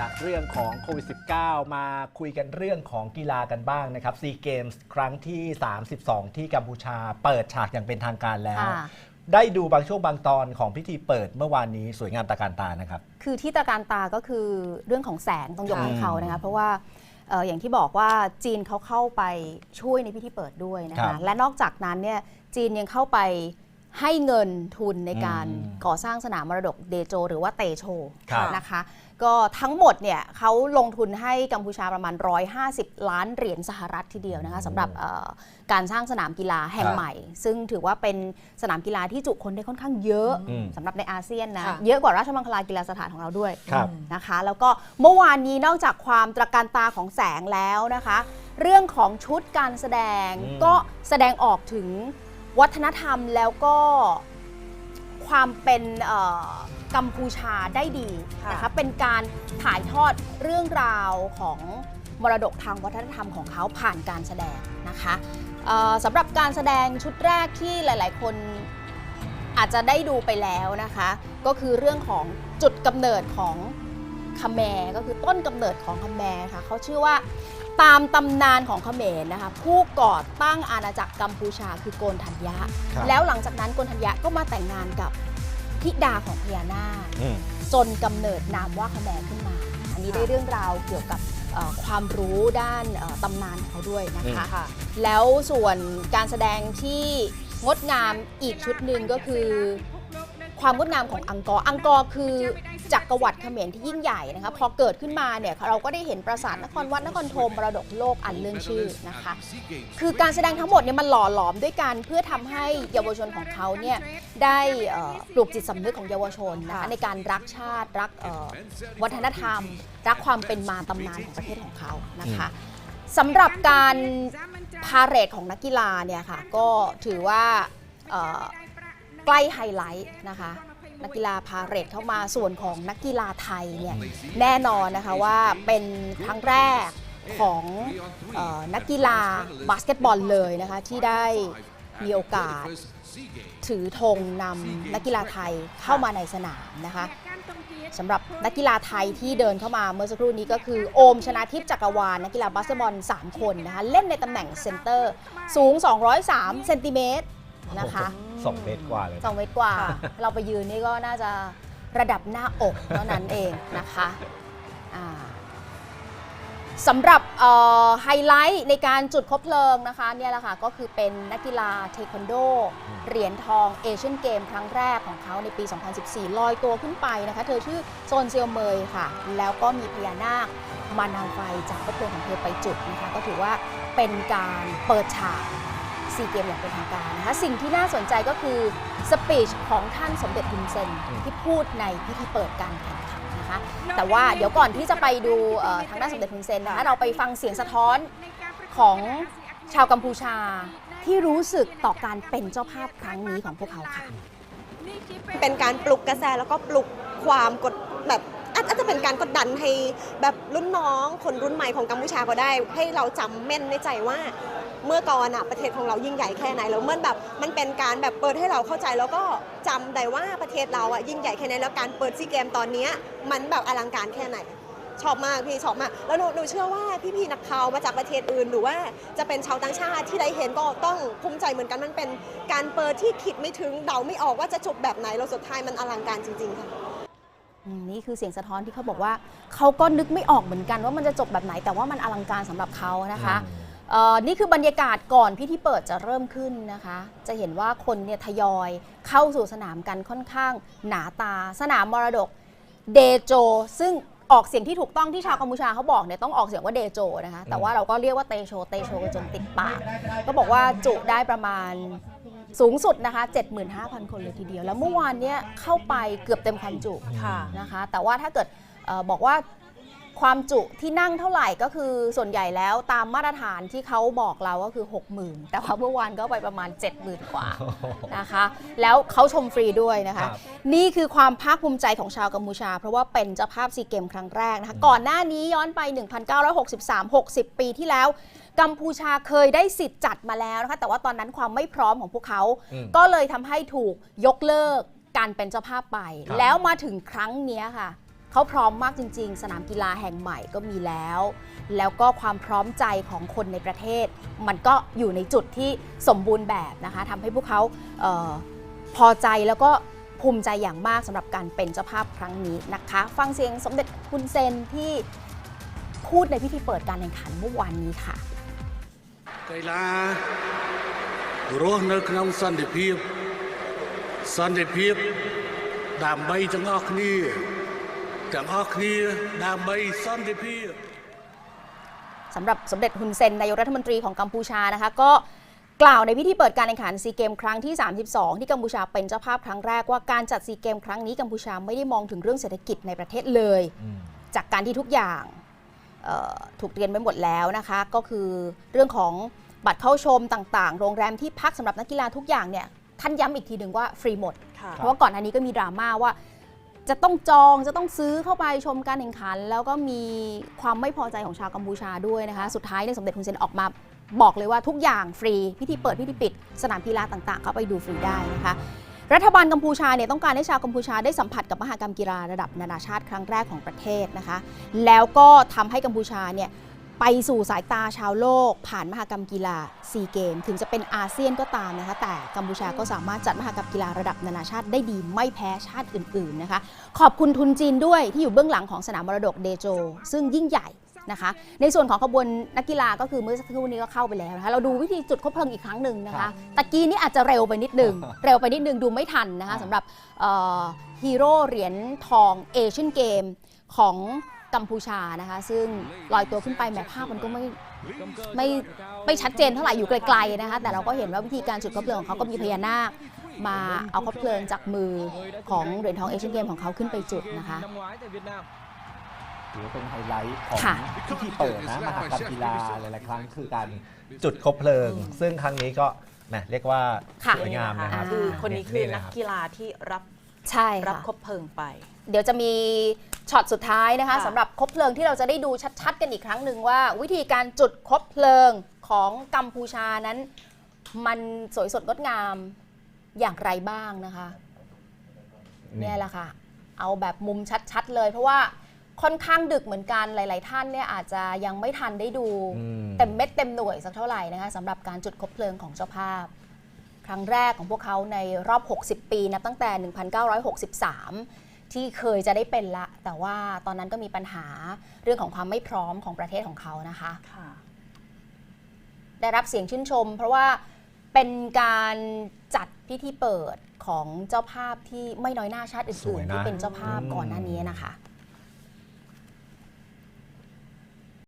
จากเรื่องของโควิด -19 มาคุยกันเรื่องของกีฬากันบ้างนะครับซีเกมส์ครั้งที่ 32 ที่กัมพูชาเปิดฉากอย่างเป็นทางการแล้ว ค่ะ ได้ดูบางช่วงบางตอนของพิธีเปิดเมื่อวานนี้สวยงามตระการตานะครับ คือที่ตระการตาก็คือเรื่องของแสงต้องยกให้ค่ะเขานะคะ เพราะว่าเอ่ออย่างที่บอกว่าจีนเขาเข้าไปช่วยในพิธีเปิดด้วยนะครัคะ บและนอกจากนั้นเนี่ยจีนยังเข้าไปให้เงินทุนในการอืมก่อสร้างสนามมรดกเดโจ หรือว่าเตโชครับ นะคะ ก็ทั้งหมดเนี่ยเขาลงทุนให้กัมพูชาประมาณ 150 ล้านเหรียญสหรัฐทีเดียวนะคะสำหรับเอ่อการสร้างสนามกีฬาแห่งครับใหม่ ซึ่งถือว่าเป็นสนามกีฬาที่จุคนได้ค่อนข้างเยอะอืมสำหรับในอาเซียนนะค่ะเยอะกว่าราชมังคลากีฬาสถานของเราด้วยครับนะคะ แล้วก็เมื่อวานนี้นอกจากความตระการตาของแสงแล้วนะคะ เรื่องของชุดการแสดงอืมก็แสดงออกถึงวัฒนธรรมแล้วก็ความเป็นเอ่อ กัมพูชาได้ดีค่ะนะคะเป็นการถ่ายทอดเรื่องราวของมรดกทางวัฒนธรรมของเขาผ่านการแสดงนะคะเอ่อสำหรับการแสดงชุดแรกที่หลาย ๆ คนอาจจะได้ดูไปแล้วนะคะ ก็คือเรื่องของจุดกำเนิดของคาแมร์ก็คือต้นกำเนิดของคาแมร์ค่ะเขาชื่อว่าตามตำนานของเขมรนะคะผู้ก่อตั้งอาณาจักรกัมพูชาคือโกนทัญญะครับแล้วหลังจากนั้นโกนทัญญะก็มาแต่งงานกับ ธิดาของพญานาคอืม จนกำเนิดนามว่าคาแมร์ขึ้นมา อันนี้ค่ะได้เรื่องราวเกี่ยวกับเอ่อความรู้ด้านเอ่อตำนานของเขาด้วยนะคะ ค่ะ แล้วส่วนการแสดงที่งดงามอีกชุดหนึ่งก็คือ ความงดงามของอังกอร์ อังกอร์คือจักรวรรดิเขมรที่ยิ่งใหญ่นะคะ พอเกิดขึ้นมาเนี่ยเราก็ได้เห็นปราสาทนครวัดนครธมมรดกโลกอันเรื่องชื่อนะคะ คือการแสดงทั้งหมดเนี่ยมันหล่อหลอมด้วยกันเพื่อทำให้เยาวชนของเขาเนี่ยได้ปลูกจิตสำนึกของเยาวชนนะคะในการรักชาติรักวัฒนธรรม รักความเป็นมาตำนานของประเทศของเขานะคะสำหรับการพาเหรดของนักกีฬาเนี่ยค่ะก็ถือว่า ใกล้ไฮไลท์นะคะนักกีฬาพาเรดเข้ามาส่วนของนักกีฬาไทยเนี่ยแน่นอนนะคะว่าเป็นครั้งแรกของออนักกีฬาบาสเกตบอลเลยนะคะที่ได้มีโอกาสถือธงนำนักกีฬาไทยเข้ามาในสนามนะคะสำหรับนักกีฬาไทยที่เดินเข้ามาเมื่อสักครู่นี้ก็คือโอมชนะทิพย์จักรวาลนักกีฬาบาสเกตบอล 3 คนนะคะเล่นในตำแหน่งเซนเตอร์สูง 203 เซนติเมตรนะคะ สองเมตรกว่าเลยสองเมตรกว่า ค่ะ เราไปยืนนี่ก็น่าจะระดับหน้าอกเท่านั้นเองนะคะอ่าสำหรับเอ่อไฮไลท์ในการจุดคบเพลิงนะคะเนี่ยแหละค่ะก็คือเป็นนักกีฬาเทควันโดเหรียญทองเอเชียนเกมครั้งแรกของเขาในปี 2014 ลอยตัวขึ้นไปนะคะ เธอชื่อโซนเซียวเมยค่ะ แล้วก็มีพญานาคมานำไฟจากคบเพลิงของเธอไปจุดนะคะ ก็ถือว่าเป็นการเปิดฉาก ซีเกมอย่างเป็นทางการนะคะสิ่งที่น่าสนใจก็คือสปีชของท่านสมเด็จฮุนเซนอืมที่พูดในพิธีเปิดการแข่งขันนะคะแต่ว่าเดี๋ยวก่อนที่จะไปดูเอ่อทางด้านสมเด็จฮุนเซนนะคะเราไปฟังเสียงสะท้อนของชาวกัมพูชาที่รู้สึกต่อการเป็นเจ้าภาพครั้งนี้ของพวกเขาค่ะเป็นการปลุกกระแสแล้วก็ปลุกความกดแบบอาจอาจจะเป็นการกดดันให้แบบรุ่นน้องคนรุ่นใหม่ของกัมพูชาก็ได้ ให้เราจำแม่นในใจว่า เมื่อก่อนอะประเทศของเรายิ่งใหญ่แค่ไหนแล้วมันแบบมันเป็นการแบบเปิดให้เราเข้าใจแล้วก็จำได้ว่าประเทศเราอะยิ่งใหญ่แค่ไหนแล้วการเปิดซีเกมตอนนี้มันแบบอลังการแค่ไหนชอบมากพี่ชอบมากแล้วหนูหนูเชื่อว่าพี่ๆนักข่าวมาจากประเทศอื่น หรือว่าจะเป็นชาวต่างชาติที่ได้เห็นก็ต้องภูมิใจเหมือนกันมันเป็นการเปิดที่คิดไม่ถึงเดาไม่ออกว่าจะจบแบบไหนแล้วสุดท้ายมันอลังการจริง ๆค่ะนี่คือเสียงสะท้อนที่เขาบอกว่า เขาก็นึกไม่ออกเหมือนกันว่ามันจะจบแบบไหนแต่ว่ามันอลังการสำหรับเขานะคะ นี่คือบรรยากาศก่อนพิธีเปิดจะเริ่มขึ้นนะคะ จะเห็นว่าคนเนี่ยทยอยเข้าสู่สนามกันค่อนข้างหนาตา สนามมรดกเดโจ ซึ่งออกเสียงที่ถูกต้องที่ชาวกัมพูชาเขาบอกเนี่ยต้องออกเสียงว่าเดโจนะคะ แต่ว่าเราก็เรียกว่าเตโช เตโชจนติดปาก ก็บอกว่าจุได้ประมาณสูงสุดนะคะ 75,000 คนเลยทีเดียว แล้วเมื่อวานเนี่ยเข้าไปเกือบเต็มความจุะนะคะ แต่ว่าถ้าเกิดออบอกว่า ความจุที่นั่งเท่าไหร่ก็คือส่วนใหญ่แล้วตามมาตรฐานที่เขาบอกเราก็คือ 60,000 แต่ว่าเมื่อวานก็ไปประมาณ 70,000 กว่านะคะ แล้วเขาชมฟรีด้วยนะครัคะบนี่คือความภาคภูมิใจของชาวกัมพูชา เพราะว่าเป็นเจ้าภาพซีเกมครั้งแรกนะคะ ก่อนหน้านี้ย้อนไป 1963 60 ปีที่แล้วกัมพูชาเคยได้สิทธิ์จัดมาแล้วนะคะ แต่ว่าตอนนั้นความไม่พร้อมของพวกเขาอืมก็เลยทำให้ถูกยกเลิกการเป็นเจ้าภาพไปครับแล้วมาถึงครั้งเนี้ยค่ะ เขาพร้อมมากจริง ๆ สนามกีฬาแห่งใหม่ก็มีแล้ว แล้วก็ความพร้อมใจของคนในประเทศ มันก็อยู่ในจุดที่สมบูรณ์แบบนะคะทำให้พวกเขาเออพอใจแล้วก็ภูมิใจอย่างมากสำหรับการเป็นเจ้าภาพครั้งนี้นะคะ ฟังเสียงสมเด็จฮุนเซนที่พูดในพิธีเปิดการแข่งขันเมื่อวานนี้ค่ะ កីឡារស់នៅក្នុងសន្តិភាពសន្តិភាពដើម្បីទាំងអស់គ្នា ទាំងអស់គ្នាដើម្បីសន្តិភាព สำหรับสมเด็จฮุนเซนนายกรัฐมนตรีของกัมพูชานะคะก็กล่าวในพิธีเปิดการแข่งขันซีเกมครั้งที่ 32 ที่กัมพูชาเป็นเจ้าภาพครั้งแรกว่าการจัดซีเกมครั้งนี้กัมพูชาไม่ได้มองถึงเรื่องเศรษฐกิจในประเทศเลย อืม จากการที่ทุกอย่างเอ่อถูกเรียนไปหมดแล้วนะคะ ก็คือเรื่องของบัตรเข้าชมต่างๆ โรงแรมที่พักสำหรับนักกีฬาทุกอย่างเนี่ยท่านย้ำอีกทีหนึ่งว่าฟรีหมด เพราะว่าก่อนหน้านี้ก็มีดราม่าว่า จะต้องจองจะต้องซื้อเข้าไปชมการแข่งขัน แล้วก็มีความไม่พอใจของชาวกัมพูชาด้วยนะคะ สุดท้ายเนี่ยสมเด็จฮุนเซนออกมาบอกเลยว่าทุกอย่างฟรี พิธีเปิดพิธีปิด สนามกีฬาต่างๆ เข้าไปดูฟรีได้นะคะรัฐบาลกัมพูชาเนี่ยต้องการให้ชาวกัมพูชาได้สัมผัสกับมหกรรมกีฬาระดับนานาชาติครั้งแรกของประเทศนะคะ แล้วก็ทำให้กัมพูชาเนี่ย ไปสู่สายตาชาวโลก ผ่านมหกรรมกีฬาซีเกม ถึงจะเป็นอาเซียนก็ตามนะคะแต่กัมพูชาก็สามารถจัดมหกรรมกีฬาระดับนานาชาติได้ดีไม่แพ้ชาติอื่นๆนะคะขอบคุณทุนจีนด้วยที่อยู่เบื้องหลังของสนามมรดกเดโจ ซึ่งยิ่งใหญ่นะคะในส่วนของขบวนนักกีฬาก็คือเมื่อสักครู่นี้ก็เข้าไปแล้วนะคะเราดูวิธีจุดคบเพลิงอีกครั้งหนึ่งนะคะตะกี้นี่อาจจะเร็วไปนิดหนึ่งเร็วไปนิดหนึ่งดูไม่ทันนะคะสำหรับฮีโร่เหรียญทองเอเชียนเกมของ กัมพูชานะคะ ซึ่งลอยตัวขึ้นไปแหมภาพมันก็ไม่ไม่ไม่ชัดเจนเท่าไหร่อยู่ไกลๆนะคะ แต่เราก็เห็นว่าวิธีการจุดคบเพลิงของเขาก็มีพญานาคมาเอาคบเพลิงจากมือของเหรียญทองเอเชียนเกมของเขาขึ้นไปจุดนะคะถือว่าเป็นไฮไลท์ของค่ะพิธีเปิดนะมหากรรมกีฬาหลายๆครั้งคือการจุดคบเพลิง ซึ่งครั้งนี้ก็แหมเรียกว่าค่ะสวยงามนะครับอ่าคือคนนี้คือนะนักรับกีฬาที่รับใช่รับค่ะคบเพลิงไป เดี๋ยวจะมีช็อตสุดท้ายนะคะค่ะสำหรับคบเพลิงที่เราจะได้ดูชัดๆ กันอีกครั้งหนึ่งว่า วิธีการจุดคบเพลิงของกัมพูชานั้น มันสวยสดงดงามอย่างไรบ้างนะคะ เนี่ยแหละค่ะ เอาแบบมุมชัดๆ เลย เพราะว่าค่อนข้างดึกเหมือนกันหลาย ๆ ท่านเนี่ยอาจจะยังไม่ทันได้ดูอืมเต็มเม็ดเต็มหน่วยสักเท่าไหร่นะคะสำหรับการจุดคบเพลิงของเจ้าภาพ ครั้งแรกของพวกเขาในรอบ 60 ปีนับตั้งแต่ 1963 ที่เคยจะได้เป็นละ แต่ว่าตอนนั้นก็มีปัญหาเรื่องของความไม่พร้อมของประเทศของเขานะคะ ค่ะได้รับเสียงชื่นชม เพราะว่าเป็นการจัดพิธีเปิดของเจ้าภาพที่ไม่น้อยหน้าชาติสอื่วนยๆนะ ที่เป็นเจ้าภาพอืมก่อนหน้านี้นะคะ